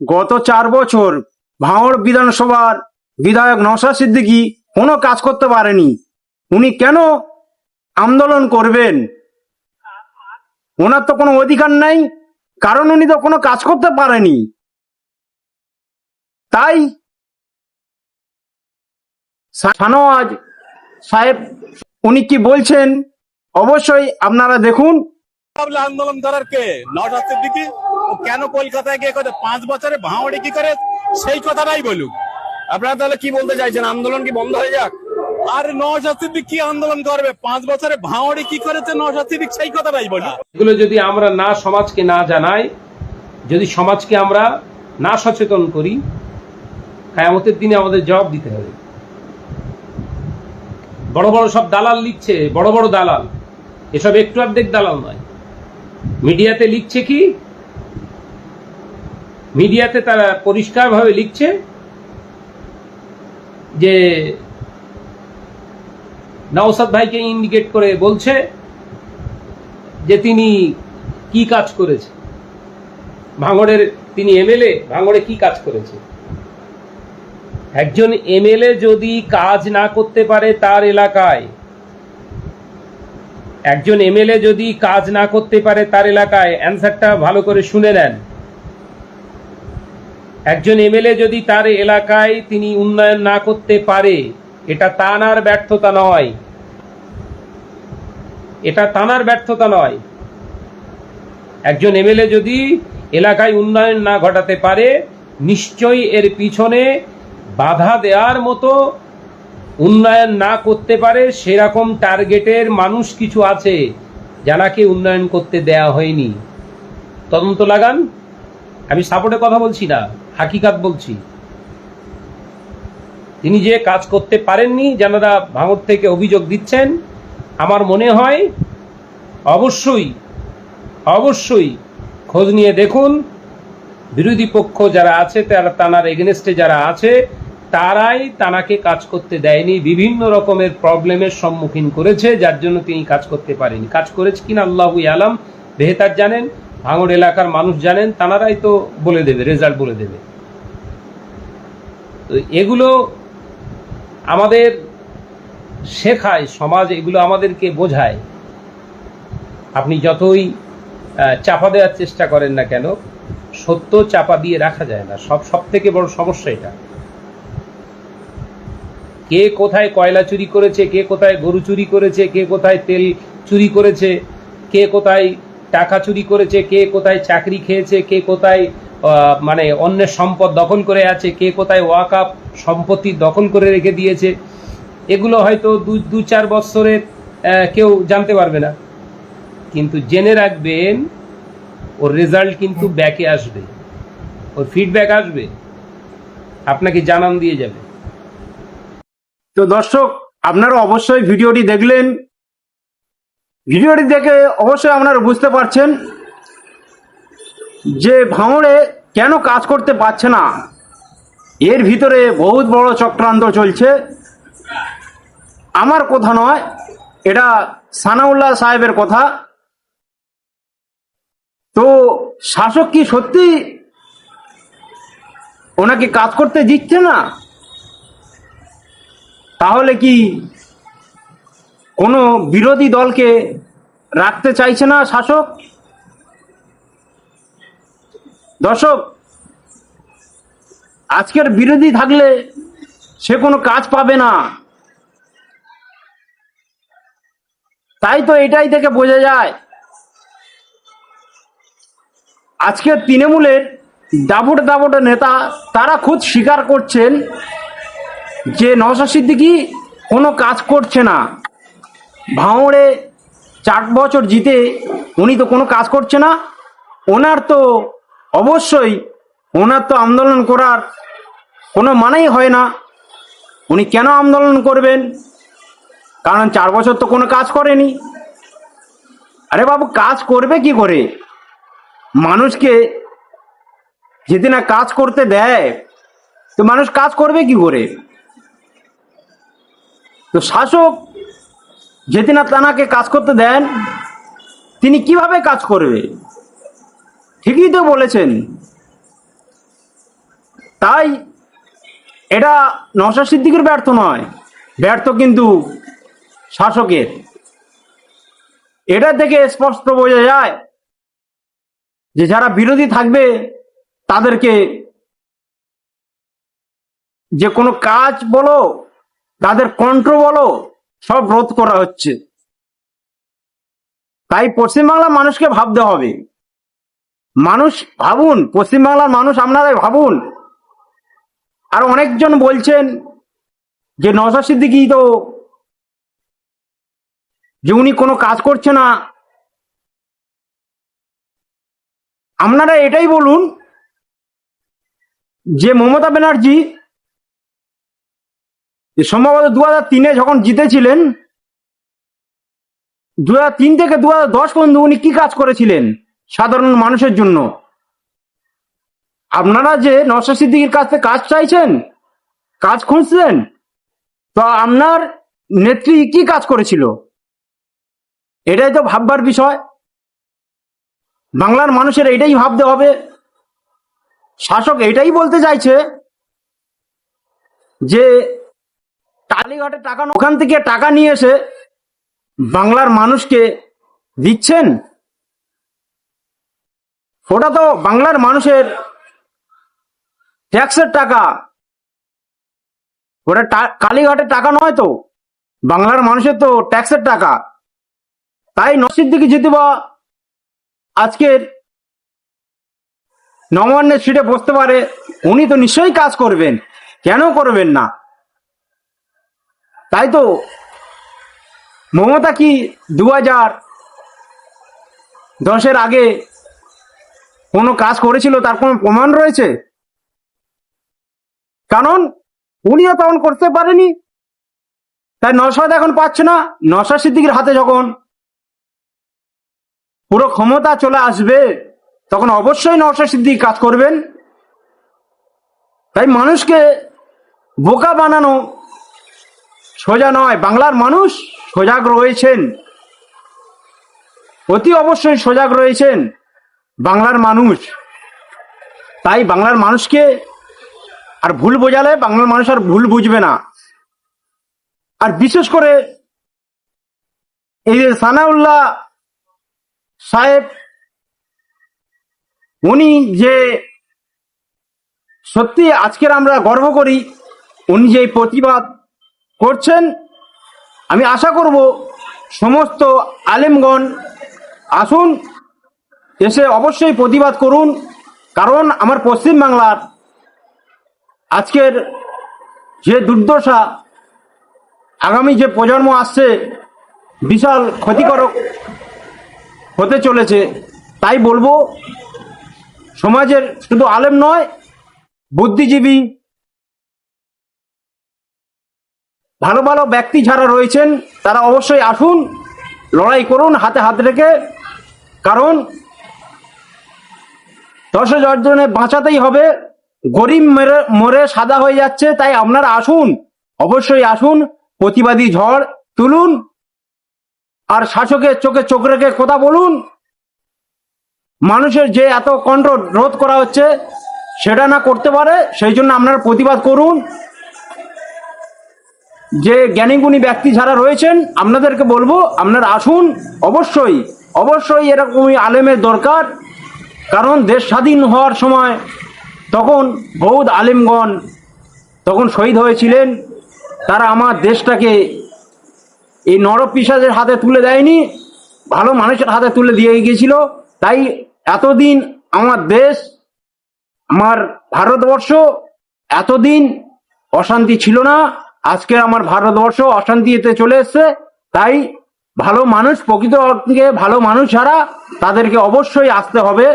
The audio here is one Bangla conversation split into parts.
গত চার বছর ভাঙড় বিধানসভার বিধায়ক নওশাদ সিদ্দিকী কোনো কাজ করতে পারেনি। উনি কেন আন্দোলন করবেন? ওনার তো কোনো অধিকার নাই, কারণ উনি তো কোনো কাজ করতে পারেনি। তাই শানওয়াজ সাহেব, উনি কি বলছেন? অবশ্যই আপনারা দেখুন। আন্দোলন করার কে? নওশাদ সিদ্দিকি? কেন কলকাতায় গিয়ে কথা পাঁচ বছরে ভাঙড়ে কি করে? সেই কথাটাই বলুক। আপনারা তাহলে কি বলতে চাইছেন? আন্দোলন কি বন্ধ হয়ে যাক? আর নওশাদ কি আন্দোলন করবে? পাঁচ বছরে কি করেছে সেই কথাটাই বলুক। এগুলো যদি আমরা না সমাজকে না জানাই, যদি সমাজকে আমরা না সচেতন করি, কায়ামতের দিনে আমাদের জবাব দিতে হবে। বড় বড় সব দালাল লিখছে, বড় বড় দালাল। এসব একটু অর্ধেক দালাল নয়। মিডিয়াতে লিখছে কি মিডিয়াতে তারা পরিষ্কারভাবে লিখছে যে নওসাদ ভাইকে ইন্ডিকেট করে বলছে যে তিনি কি কাজ করেছে। ভাঙড়ের তিনি এমএলএ, ভাঙড়ে কি কাজ করেছে? একজন এমএলএ যদি কাজ না করতে পারে তার এলাকায়, একজন এমএলএ যদি কাজ না করতে পারে তার এলাকায়, অ্যান্সারটা ভালো করে শুনে নেন। একজন এমএলএ যদি তার এলাকায় তিনি উন্নয়ন না করতে পারে, এটা তানার ব্যর্থতা নয়। এটা তানার ব্যর্থতা নয়। একজন এমএলএ যদি এলাকায় উন্নয়ন না ঘটাতে পারে, নিশ্চয়ই এর পিছনে বাধা দেওয়ার মতো উন্নয়ন না করতে পারে সেরকম টার্গেটের মানুষ কিছু আছে যারাকে উন্নয়ন করতে দেয়া হয়নি। তদন্ত লাগান। আমি সাপোর্টে কথা বলছি না। হাকিকাত বলছি। তিনি যে কাজ করতে পারেননি যারা ভাঙর থেকে অভিযোগ দিচ্ছেন, আমার মনে হয় অবশ্যই অবশ্যই খোঁজ নিয়ে দেখুন। বিরোধী পক্ষ যারা আছে, তারা তানার এগেনস্টে যারা আছে, তারাই তানাকে কাজ করতে দেয়নি, বিভিন্ন রকমের প্রবলেমের সম্মুখীন করেছে, যার জন্য তিনি কাজ করতে পারেনি কাজ করেছে কিনা, আল্লাহু আলাম বেহতার জানেন। ভাঙড় এলাকার মানুষ জানেন তানারাই তো বলে দেবে রেজাল্ট বলে দেবে। তো এগুলো আমাদের শেখায়, সমাজ এগুলো আমাদেরকে বোঝায়। আপনি যতই চাপা দেওয়ার চেষ্টা করেন না কেন, সত্য চাপা দিয়ে রাখা যায় না। সব সব থেকে বড় সমস্যা এটা। কে কোথায় কয়লা চুরি করেছে, কে কোথায় গরু চুরি করেছে, কে কোথায় তেল চুরি করেছে, কে কোথায় টাকা চুরি করেছে কে কোথায় চাকরি খেয়েছে কে কোথায় মানে অন্যের সম্পদ দখল করে আছে কে কোথায় ওয়াকাপ সম্পত্তি দখল করে রেখে দিয়েছে এগুলো হয়তো দু দু চার আহ, কেউ জানতে পারবে না। কিন্তু জেনে রাখবেন ওর রেজাল্ট কিন্তু ব্যাকে আসবে। ওর ফিডব্যাক আসবে। আপনাকে জানান দিয়ে যাবে। তো দর্শক আপনারা অবশ্যই ভিডিওটি দেখলেন। ভিডিওটি দেখে অবশ্যই আপনারা বুঝতে পারছেন যে ভাঙড়ে কেন কাজ করতে পারছে না। এর ভিতরে বহুত বড় চক্রান্ত চলছে। আমার কথা নয়, এটা সানাউল্লাহ সাহেবের কথা। তো শাসক কি সত্যি ওনাকে কাজ করতে দিচ্ছে না? তাহলে কি কোনো বিরোধী দলকে রাখতে চাইছে না শাসক? দর্শক, আজকের বিরোধী থাকলে সে কোনো কাজ পাবে না। তাই তো এটাই থেকে বোঝা যায়। আজকের তৃণমূলের দাবুট দাবুট নেতা, তারা খুদ স্বীকার করছেন যে নওশাদ সিদ্দিকি কোনো কাজ করছে না। ভাঙড়ে চার বছর জিতে উনি তো কোনো কাজ করছে না। ওনার তো অবশ্যই, ওনার তো আন্দোলন করার কোনো মানেই হয় না। উনি কেন আন্দোলন করবেন? কারণ চার বছর তো কোনো কাজ করেনি। আরে বাবু, কাজ করবে কি করে? মানুষকে যদি না কাজ করতে দেয়, তো মানুষ কাজ করবে কি করে? তো শাসক যদি না তানাকে কাজ করতে দেন, তিনি কীভাবে কাজ করবে? ঠিকই তো বলেছেন। তাই এটা নশা সিদ্দিকের ব্যর্থ নয়, ব্যর্থ কিন্তু শাসকের। এটা থেকে স্পষ্ট বোঝা যায় যে যারা বিরোধী থাকবে, তাদেরকে যে কোনো কাজ বলো, তাদের কন্ট্রো বলো সব রোধ করা হচ্ছে। তাই পশ্চিমবাংলার মানুষকে ভাবতে হবে। মানুষ ভাবুন, পশ্চিমবাংলার মানুষ আপনারাই ভাবুন। আর অনেকজন বলছেন যে নজর সিদ্দিকি তো যে উনি কোনো কাজ করছে না। আপনারা এটাই বলুন যে মমতা ব্যানার্জি সম্ভবত দু হাজার তিনে যখন জিতেছিলেন দু তিন থেকে দু দশ পর্যন্ত উনি কি কাজ করেছিলেন সাধারণ মানুষের জন্য? আপনারা যে নশা সিদ্দিকির কাছ কাজ চাইছেন, কাজ খুঁজছেন, তো আপনার নেত্রী কি কাজ করেছিল? এটাই তো ভাববার বিষয়। বাংলার মানুষের এটাই ভাবতে হবে। শাসক এটাই বলতে চাইছে যে টালিঘাটে টাকা ওখান থেকে টাকা নিয়ে এসে বাংলার মানুষকে দিচ্ছেন? ওটা তো বাংলার মানুষের ট্যাক্সের টাকা। ওটা কালীঘাটের টাকা নয় তো? বাংলার মানুষের তো ট্যাক্সের টাকা। তাই নসির দিকে যেতে বা আজকের নবান্নের সিটে বসতে পারে, উনি তো নিশ্চয়ই কাজ করবেন। কেন করবেন না? তাই তো? মমতা কি দু হাজার দশের আগে কোনো কাজ করেছিল? তার কোনো প্রমাণ রয়েছে? কারণ উনিও তখন করতে পারেনি। তাই নসাদ এখন পাচ্ছে না। নসা সিদ্দিকির হাতে যখন পুরো ক্ষমতা চলে আসবে, তখন অবশ্যই নসা সিদ্দিক কাজ করবেন। তাই মানুষকে বোকা বানানো সোজা নয়, বাংলার মানুষ সজাগ রয়েছেন। অতি অবশ্যই সজাগ রয়েছেন বাংলার মানুষ। তাই বাংলার মানুষকে আর ভুল বোঝালে বাংলার মানুষ আর ভুল বুঝবে না। আর বিশেষ করে এই যে সানাউল্লাহ সাহেব, উনি যে সত্যি আজকের আমরা গর্ব করি, উনি যে প্রতিবাদ করছেন। আমি আশা করব সমস্ত আলেমগণ আসুন, এসে অবশ্যই প্রতিবাদ করুন, কারণ আমার পশ্চিম বাংলার আজকের যে দুর্দশা, আগামী যে প্রজন্ম আসছে, বিশাল ক্ষতিকারক হতে চলেছে, তাই বলব, সমাজের শুধু আলেম নয়, বুদ্ধিজীবী ভালো ভালো ব্যক্তি যারা রয়েছেন, তারা অবশ্যই আসুন, লড়াই করুন, হাতে হাত রেখে, কারণ দশ জনে বাঁচাতেই হবে। গরিব মেরে, মরে সাদা হয়ে যাচ্ছে, তাই আপনারা আসুন, অবশ্যই আসুন, প্রতিবাদী ঝড় তুলুন, আর শাসকের চোখে চোখ রেখে কথা বলুন। মানুষের যে এত কন্ট্রোল রোধ করা হচ্ছে, সেটা না করতে পারে, সেই জন্য আপনারা প্রতিবাদ করুন। যে জ্ঞানীগুণী ব্যক্তি যারা রয়েছেন, আপনাদেরকে বলব, আপনারা আসুন, অবশ্যই অবশ্যই এরকমই আলেমের দরকার। কারণ দেশ স্বাধীন হওয়ার সময় তখন বৌদ্ধ আলেমগণ তখন শহীদ হয়েছিলেন। তারা আমার দেশটাকে এই নরপিসাজের হাতে তুলে দেয়নি, ভালো মানুষের হাতে তুলে দিয়ে গিয়েছিল। তাই এতদিন আমার দেশ, আমার ভারতবর্ষ, এতদিন অশান্তি ছিল না। আজকে আমার ভারতবর্ষ অশান্তিতে চলে এসছে, তাই ভালো মানুষ, প্রকৃত অর্থে ভালো মানুষ ছাড়া তাদেরকে অবশ্যই আসতে হবে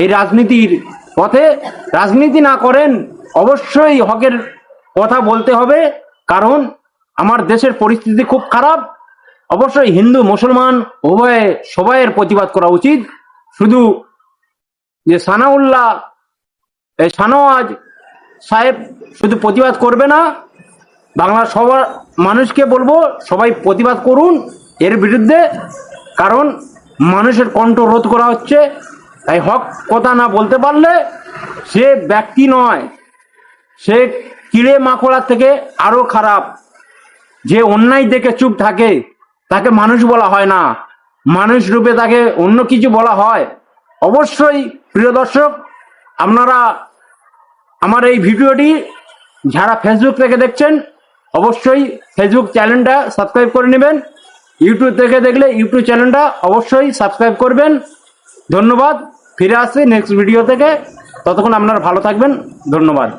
এই রাজনীতির পথে। রাজনীতি না করেন, অবশ্যই হকের কথা বলতে হবে, কারণ আমার দেশের পরিস্থিতি খুব খারাপ। অবশ্যই হিন্দু, মুসলমান, উভয়ে সবাইয়ের প্রতিবাদ করা উচিত। শুধু যে সানাউল্লাহ এই সানওয়াজ সাহেব শুধু প্রতিবাদ করবে না বাংলার সবার মানুষকে বলব, সবাই প্রতিবাদ করুন এর বিরুদ্ধে, কারণ মানুষের কণ্ঠ রোধ করা হচ্ছে। তাই হক কথা না বলতে পারলে সে ব্যক্তি নয়। সে কিড়ে মাকড়ার থেকে আরও খারাপ। যে অন্যায় দেখে চুপ থাকে, তাকে মানুষ বলা হয় না। মানুষ রূপে তাকে অন্য কিছু বলা হয়। অবশ্যই, প্রিয় দর্শক, আপনারা আমার এই ভিডিওটি যারা ফেসবুক থেকে দেখছেন অবশ্যই ফেসবুক চ্যানেলটা সাবস্ক্রাইব করে নেবেন। ইউটিউব থেকে দেখলে ইউটিউব চ্যানেলটা অবশ্যই সাবস্ক্রাইব করবেন। ধন্যবাদ। ফিরে আসছি নেক্সট ভিডিও থেকে। ততক্ষণ আপনারা ভালো থাকবেন। ধন্যবাদ।